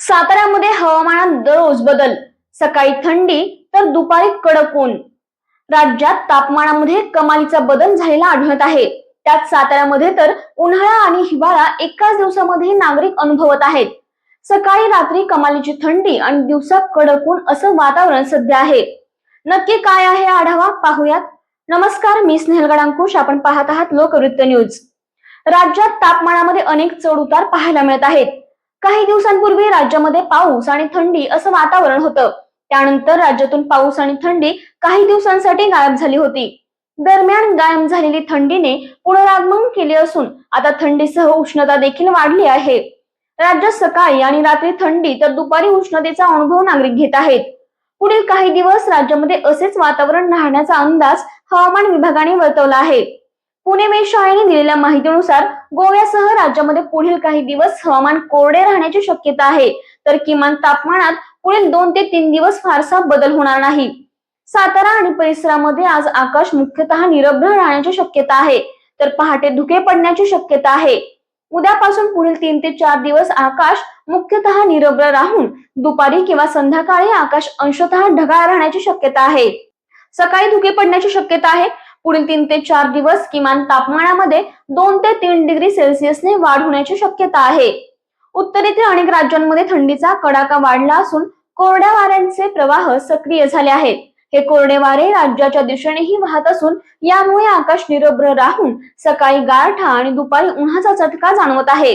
साताऱ्यामध्ये हवामानात दररोज बदल. सकाळी थंडी तर दुपारी कडक ऊन. राज्यात तापमानामध्ये कमालीचा बदल झालेला आढळत आहे. त्यात साताऱ्यामध्ये तर उन्हाळा आणि हिवाळा एकाच दिवसामध्ये नागरिक अनुभवत आहेत. सकाळी रात्री कमालीची थंडी आणि दिवसा कडक ऊन असं वातावरण सध्या आहे. नक्की काय आहे आढावा पाहूयात. नमस्कार मी स्नेहल गडांकुश. आपण पाहत आहात लोकवृत्त न्यूज. राज्यात तापमानामध्ये अनेक चढ उतार पाहायला मिळत आहेत. काही दिवसांपूर्वी राज्यामध्ये पाऊस आणि थंडी असं वातावरण होतं. त्यानंतर राज्यातून पाऊस आणि थंडी काही दिवसांसाठी गायब झाली होती. दरम्यान गायब झालेली थंडीने पुनरागमन केले असून आता थंडीसह उष्णता देखील वाढली आहे. राज्यात सकाळी आणि रात्री थंडी तर दुपारी उष्णतेचा अनुभव नागरिक घेत आहेत. पुढील काही दिवस राज्यामध्ये असेच वातावरण राहण्याचा अंदाज हवामान विभागाने वर्तवला आहे. पुणे वेधशाळेने दिलेल्या माहितीनुसार गोव्यासह राज्यामध्ये पुढील काही दिवस हवामान कोरडे राहण्याची शक्यता आहे. तर किमान तापमानात पुढील दोन ते तीन दिवस फारसा बदल होणार नाही. सातारा आणि परिसरामध्ये आज आकाश मुख्यतः निरभ्र राहण्याची शक्यता आहे. तर पहाटे धुके पडण्याची शक्यता आहे. उद्यापासून पुढील तीन ते चार दिवस आकाश मुख्यतः निरभ्र राहून दुपारी किंवा संध्याकाळी आकाश अंशतः ढगाळ राहण्याची शक्यता आहे. सकाळी धुके पडण्याची शक्यता आहे. पुढील तीन ते चार दिवस किमान तापमानामध्ये दोन ते तीन डिग्री सेल्सिअसने वाढ होण्याची शक्यता आहे. उत्तरेतील अनेक राज्यांमध्ये थंडीचा कडाका वाढला असून कोरड्या वाऱ्यांचे प्रवाह सक्रिय झाले आहेत. हे कोरडे वारे राज्याच्या दिशेनेही वाहत असून यामुळे आकाश निरभ्र राहून सकाळी गारठा आणि दुपारी उन्हाचा चटका जाणवत आहे.